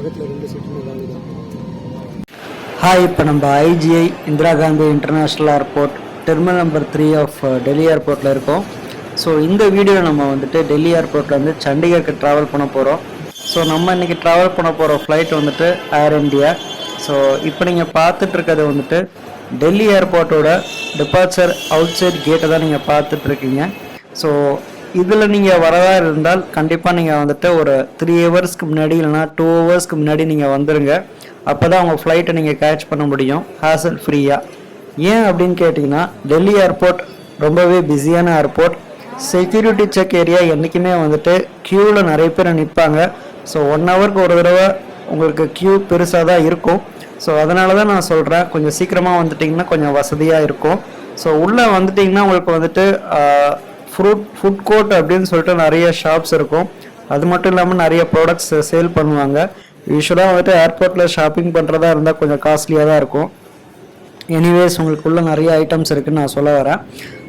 பக்கத்தில் ரெண்டு சீட்டுமே காலி ஹாய் இப்போ நம்ம IGI Indira Gandhi international airport terminal number three of Delhi ஏர்போர்ட்டில் இருக்கோம். ஸோ இந்த வீடியோ நம்ம வந்துட்டு டெல்லி ஏர்போர்ட்டில் வந்து சண்டிகருக்கு ட்ராவல் பண்ண போகிறோம் ஸோ நம்ம இன்றைக்கி ட்ராவல் பண்ண போகிற ஃப்ளைட் வந்துட்டு ஏர் இந்தியா ஸோ இப்போ நீங்கள் பார்த்துட்ருக்கிறது வந்துட்டு டெல்லி ஏர்போர்ட்டோட டிபார்ச்சர் அவுட் சைட் கேட்டை தான் நீங்கள் பார்த்துட்ருக்கீங்க ஸோ இதில் நீங்கள் வரதா இருந்தால் கண்டிப்பாக நீங்கள் வந்துட்டு ஒரு த்ரீ ஹவர்ஸ்க்கு முன்னாடி இல்லைனா டூ ஹவர்ஸ்க்கு முன்னாடி நீங்கள் வந்துடுங்க அப்போ தான் உங்கள் ஃப்ளைட்டை நீங்கள் கேட்ச் பண்ண முடியும். ஹேசல் ஃப்ரீயாக ஏன் அப்படின்னு கேட்டிங்கன்னா டெல்லி ஏர்போர்ட் ரொம்பவே பிஸியான ஏர்போர்ட் செக்யூரிட்டி செக் ஏரியா என்றைக்குமே வந்துட்டு க்யூவில் நிறைய பேர் நிற்பாங்க ஸோ ஒன் ஹவருக்கு ஒரு தடவை உங்களுக்கு க்யூ பெருசாக தான் இருக்கும். ஸோ அதனால தான் நான் சொல்கிறேன் கொஞ்சம் சீக்கிரமாக வந்துட்டிங்கன்னா கொஞ்சம் வசதியாக இருக்கும். ஸோ உள்ளே வந்துட்டிங்கன்னா உங்களுக்கு வந்துட்டு ஃப்ரூட் ஃபுட் கோர்ட் அப்படின்னு சொல்லிட்டு நிறைய ஷாப்ஸ் இருக்கும். அது மட்டும் இல்லாமல் நிறைய ப்ராடக்ட்ஸ் சேல் பண்ணுவாங்க. யூஸ்வலாக வந்துட்டு ஏர்போர்ட்டில் ஷாப்பிங் பண்ணுறதா இருந்தால் கொஞ்சம் காஸ்ட்லியாக தான் இருக்கும். எனிவேஸ் உங்களுக்குள்ளே நிறைய ஐட்டம்ஸ் இருக்குன்னு நான் சொல்ல வரேன்.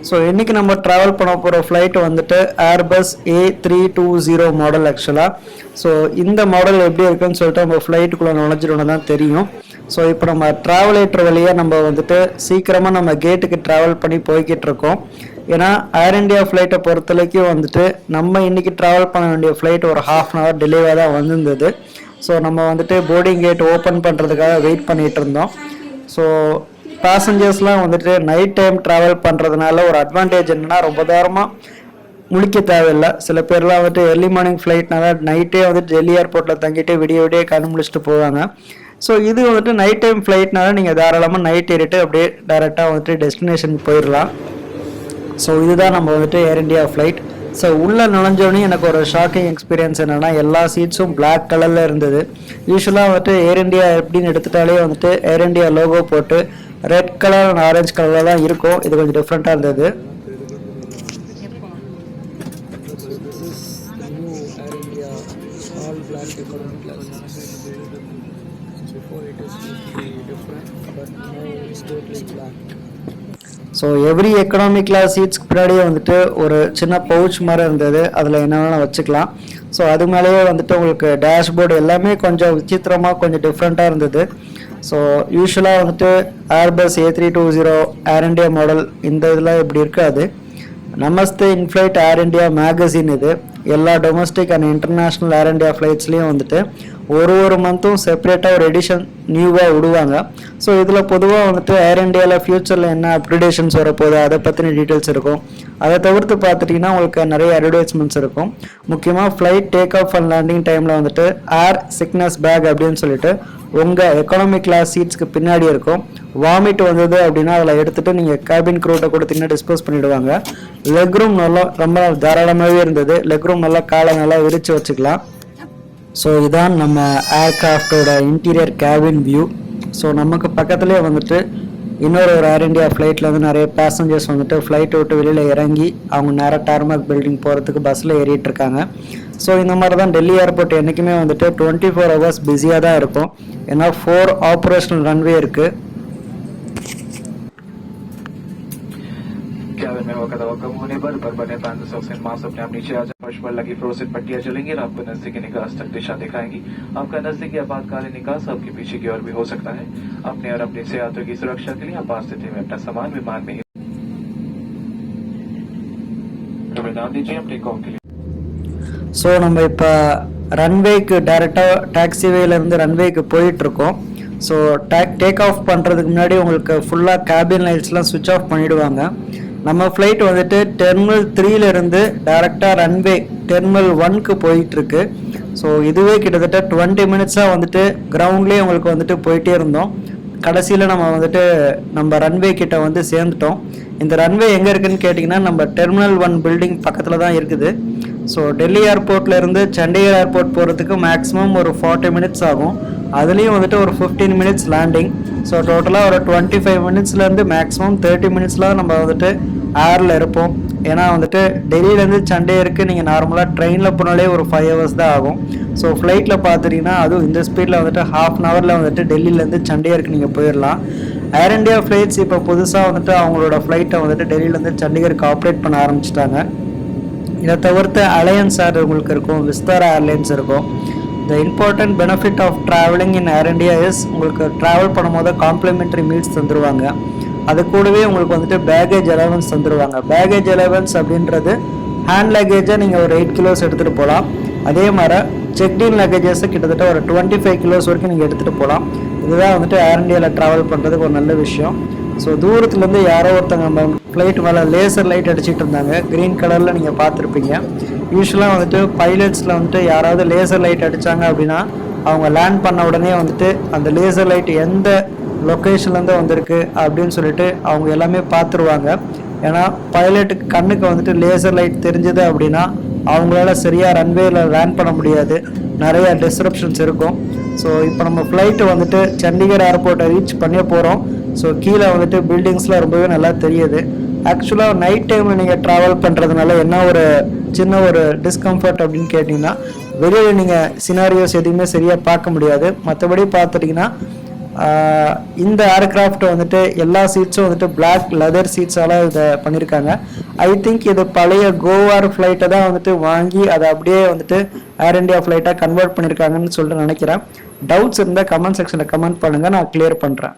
ஸோ இன்றைக்கி நம்ம ட்ராவல் பண்ண போகிற ஃப்ளைட் வந்துட்டு Airbus A three two zero model ஆக்சுவலாக ஸோ இந்த மாடல் எப்படி இருக்குன்னு சொல்லிட்டு நம்ம ஃப்ளைட்டுக்குள்ளே நுழைஞ்சிடணும் தான் தெரியும். ஸோ இப்போ நம்ம ட்ராவலேட்டர் வழியாக நம்ம வந்துட்டு சீக்கிரமாக நம்ம கேட்டுக்கு ட்ராவல் பண்ணி போய்கிட்டு இருக்கோம். ஏன்னா ஏர் இண்டியா ஃப்ளைட்டை பொறுத்தவரைக்கும் வந்துட்டு நம்ம இன்னைக்கு ட்ராவல் பண்ண வேண்டிய ஃப்ளைட் ஒரு ஹாஃப் அன் ஹவர் டிலேவாக தான் வந்திருந்தது. ஸோ நம்ம வந்துட்டு போர்டிங் கேட் ஓப்பன் பண்ணுறதுக்காக வெயிட் பண்ணிகிட்டு இருந்தோம். ஸோ பேசஞ்சர்ஸ்லாம் வந்துட்டு நைட் டைம் ட்ராவல் பண்ணுறதுனால ஒரு அட்வான்டேஜ் என்னென்னா ரொம்ப தூரமாக முழிக்க தேவையில்லை. சில பேர்லாம் வந்துட்டு ஏர்லி மார்னிங் ஃப்ளைட்னால நைட்டே வந்துட்டு டெல்லி ஏர்போர்ட்டில் தங்கிட்டு விடிய விடிய கண் முழிச்சிட்டு போவாங்க. ஸோ இது வந்துட்டு நைட் டைம் ஃப்ளைட்னால நீங்கள் தாராளமாக நைட் ஏறிட்டு அப்படியே டேரெக்டாக வந்துட்டு டெஸ்டினேஷன் போயிடலாம் ஸோ இதுதான் நம்ம வந்துட்டு ஏர் இண்டியா ஃப்ளைட் ஸோ உள்ளே நுழைஞ்சோடனே எனக்கு ஒரு ஷாக்கிங் எக்ஸ்பீரியன்ஸ் என்னென்னா எல்லா சீட்ஸும் பிளாக் கலரில் இருந்தது. யூஸ்வலாக வந்துட்டு ஏர் இந்தியா எப்படின்னு எடுத்துட்டாலே வந்துட்டு ஏர் இந்தியா லோகோ போட்டு ரெட் கலர் அண்ட் ஆரஞ்சு கலரில் தான் இருக்கும். இது கொஞ்சம் டிஃப்ரெண்ட்டாக இருந்தது. ஸோ எவ்ரி எக்கனாமிக் கிளாஸ் சீட்ஸ்க்கு பின்னாடியே வந்துட்டு ஒரு சின்ன பவுச் மாதிரி இருந்தது. அதில் என்ன வச்சுக்கலாம். ஸோ அது மேலேயே வந்துட்டு உங்களுக்கு டேஷ்போர்டு எல்லாமே கொஞ்சம் விசித்திரமாக கொஞ்சம் டிஃப்ரெண்ட்டாக இருந்தது. ஸோ யூஸ்வலாக வந்துட்டு Airbus A three two zero Air India model இந்த இதெல்லாம் இப்படி இருக்காது? Namaste inflight Air India magazine இது. எல்லா domestic and international Air India ஃப்ளைட்ஸ்லேயும் வந்துட்டு ஒரு ஒரு மந்த்தும் செப்பரேட்டாக ஒரு எடிஷன் நியூவாக விடுவாங்க. ஸோ இதில் பொதுவாக வந்துட்டு ஏர் இண்டியாவில் ஃப்யூச்சரில் என்ன அப்கிரேடேஷன்ஸ் வரப்போகுது அதை பற்றின டீட்டெயில்ஸ் இருக்கும். அதை தவிர்த்து பார்த்துட்டிங்கன்னா உங்களுக்கு நிறைய அட்வர்டைஸ்மெண்ட்ஸ் இருக்கும். முக்கியமாக flight take off and landing டைமில் வந்துட்டு ஏர் சிக்னஸ் பேக் அப்படின்னு சொல்லிட்டு உங்கள் எக்கனாமிக் கிளாஸ் சீட்ஸ்க்கு பின்னாடி இருக்கும். வாமிட் வந்தது அப்படின்னா அதில் எடுத்துகிட்டு நீங்கள் கேபின் க்ரூட்டை கொடுத்தீங்கன்னா டிஸ்போஸ் பண்ணிவிடுவாங்க லெக் ரூம் நல்லா ரொம்ப தாராளமாகவே இருந்தது. லெக் ரூம் நல்லா காலை நல்லா விரித்து வச்சுக்கலாம். ஸோ இதான் நம்ம ஏர்கிராஃப்டோட இன்டீரியர் கேபின் வியூ ஸோ நமக்கு பக்கத்துலேயே வந்துட்டு இன்னொரு ஒரு ஏர் இண்டியா ஃப்ளைட்டில் வந்து நிறைய பேசஞ்சர்ஸ் வந்துட்டு ஃப்ளைட்டை விட்டு வெளியில் இறங்கி அவங்க நேராக டார்மாக் பில்டிங் போகிறதுக்கு பஸ்ஸில் ஏறிட்டு இருக்காங்க. ஸோ இந்த மாதிரி தான் டெல்லி ஏர்போர்ட் என்றைக்குமே வந்துட்டு டுவெண்ட்டி ஃபோர் ஹவர்ஸ் பிஸியாக தான் இருக்கும். ஏன்னா ஃபோர் ஆப்ரேஷனல் ரன்வே இருக்குது कैबिन में होगा दवा कम होने पर पर बने पैंतीस ऑक्सीजन मास्क अपने आप नीचे आ जाए फर्श पर लगी फ्रोसिन पट्टियां जलेंगी और आपको नजदीकी निकास तक दिशा दिखाएंगी आपका नजदीकी आपातकालीन निकास आपके पीछे की ओर भी हो सकता है अपने और अपने से यात्रियों की सुरक्षा के लिए आपात स्थिति में अपना सामान विमान में ही ध्यान दीजिए अपने कॉम के लिए ஸோ நம்ம இப்போ ரன்வேக்கு டேரெக்டாக டாக்ஸிவேலேருந்து ரன்வேக்கு போயிட்டுருக்கோம் ஸோ டேக் டேக் ஆஃப் பண்ணுறதுக்கு முன்னாடி உங்களுக்கு ஃபுல்லாக கேபின் லைட்ஸ்லாம் சுவிட்ச் ஆஃப் பண்ணிவிடுவாங்க நம்ம ஃப்ளைட் வந்துட்டு டெர்மினல் த்ரீலேருந்து டேரெக்டாக ரன்வே டெர்மினல் ஒன்க்கு போயிட்டுருக்கு. ஸோ இதுவே கிட்டத்தட்ட டுவெண்ட்டி மினிட்ஸாக வந்துட்டு கிரவுண்ட்லேயே உங்களுக்கு வந்துட்டு போயிட்டே இருந்தோம். கடைசியில் நம்ம வந்துட்டு நம்ம ரன்வே கிட்ட வந்து சேர்ந்துட்டோம். இந்த ரன்வே எங்கே இருக்குன்னு கேட்டிங்கன்னா நம்ம டெர்மினல் ஒன் பில்டிங் பக்கத்தில் தான் இருக்குது. ஸோ டெல்லி ஏர்போர்ட்லேருந்து சண்டிகர் ஏர்போர்ட் போகிறதுக்கு மேக்ஸிமம் ஒரு ஃபார்ட்டி மினிட்ஸ் ஆகும். அதுலேயும் வந்துட்டு ஒரு ஃபிஃப்டீன் மினிட்ஸ் லேண்டிங் ஸோ டோட்டலாக ஒரு டுவெண்ட்டி ஃபைவ் மினிட்ஸ்லேருந்து மேக்ஸிமம் தேர்ட்டி மினிட்ஸ்லாம் நம்ம வந்துட்டு ஏரில் இருப்போம். ஏன்னா வந்துட்டு டெல்லியிலேருந்து சண்டேருக்கு நீங்கள் நார்மலாக ட்ரெயினில் போனாலே ஒரு ஃபைவ் ஹவர்ஸ் தான் ஆகும். ஸோ ஃப்ளைட்டில் பார்த்துட்டிங்கன்னா அதுவும் இந்த ஸ்பீடில் வந்துட்டு ஹாஃப் அன் ஹவரில் வந்துட்டு டெல்லியிலேருந்து சண்டேருக்கு நீங்கள் போயிடலாம் ஏர் இண்டியா ஃப்ளைட்ஸ் இப்போ புதுசாக வந்துட்டு அவங்களோட ஃப்ளைட்டை வந்துட்டு டெல்லியிலேருந்து சண்டிகருக்கு ஆப்ரேட் பண்ண ஆரம்பிச்சிட்டாங்க. இதை தவிர்த்து அலையன்ஸ் ஏர் உங்களுக்கு இருக்கும் விஸ்தாரா ஏர்லைன்ஸ் இருக்கும். The important benefit of travelling in Air India is உங்களுக்கு ட்ராவல் பண்ணும்போது காம்ப்ளிமெண்ட்ரி மீல்ஸ் தந்துடுவாங்க அது கூடவே உங்களுக்கு வந்துட்டு பேகேஜ் அலவன்ஸ் தந்துடுவாங்க பேகேஜ் அலவன்ஸ் அப்படின்றது ஹேண்ட் லக்கேஜை நீங்கள் ஒரு எயிட் கிலோஸ் எடுத்துகிட்டு போகலாம் அதே மாதிரி செக்டின் லக்கேஜஸை கிட்டத்தட்ட ஒரு டுவெண்ட்டி ஃபைவ் கிலோஸ் வரைக்கும் நீங்கள் எடுத்துகிட்டு போகலாம் இதுதான் வந்துட்டு ஏர் இண்டியாவில் ட்ராவல் பண்ணுறதுக்கு ஒரு நல்ல விஷயம். ஸோ தூரத்துலேருந்து யாரோ ஒருத்தங்க நம்ம ஃப்ளைட் மேலே லேசர் லைட் அடிச்சிட்டு இருந்தாங்க. க்ரீன் கலரில் நீங்கள் பார்த்துருப்பீங்க. யூஸ்வலாக வந்துட்டு பைலட்ஸில் வந்துட்டு யாராவது லேசர் லைட் அடித்தாங்க அப்படின்னா அவங்க லேண்ட் பண்ண உடனே வந்துட்டு அந்த லேசர் லைட் எந்த லொக்கேஷன்லேருந்து வந்திருக்கு அப்படின்னு சொல்லிட்டு அவங்க எல்லாமே பார்த்துருவாங்க. ஏன்னா பைலட்டுக்கு கண்ணுக்கு வந்துட்டு லேசர் லைட் தெரிஞ்சது அப்படின்னா அவங்களால சரியாக ரன்வேயில் லேண்ட் பண்ண முடியாது. நிறைய டிஸ்ரப்ஷன்ஸ் இருக்கும். ஸோ இப்போ நம்ம ஃப்ளைட்டு வந்துட்டு சண்டிகர் ஏர்போர்ட்டை ரீச் பண்ண போகிறோம் ஸோ கீழே வந்துட்டு பில்டிங்ஸ்லாம் ரொம்பவே நல்லா தெரியுது. ஆக்சுவலாக நைட் டைமில் நீங்கள் ட்ராவல் பண்ணுறதுனால என்ன ஒரு சின்ன ஒரு டிஸ்கம்ஃபர்ட் அப்படின்னு கேட்டிங்கன்னா வெளியில் நீங்கள் சினாரியோஸ் எதுவுமே சரியாக பார்க்க முடியாது. மற்றபடி பார்த்துட்டிங்கன்னா இந்த ஏர்கிராஃப்ட் வந்துட்டு எல்லா சீட்ஸும் வந்துட்டு பிளாக் லெதர் சீட்ஸால் இதை பண்ணியிருக்காங்க ஐ திங்க் இது பழைய கோவார் ஃப்ளைட்டை தான் வந்துட்டு வாங்கி அதை அப்படியே வந்துட்டு ஏர் இந்தியா ஃப்ளைட்டாக கன்வெர்ட் பண்ணியிருக்காங்கன்னு சொல்லிட்டு நினைக்கிறேன். டவுட்ஸ் இருந்தால் கமெண்ட் செக்ஷனில் கமெண்ட் பண்ணுங்கள் நான் கிளியர் பண்ணுறேன்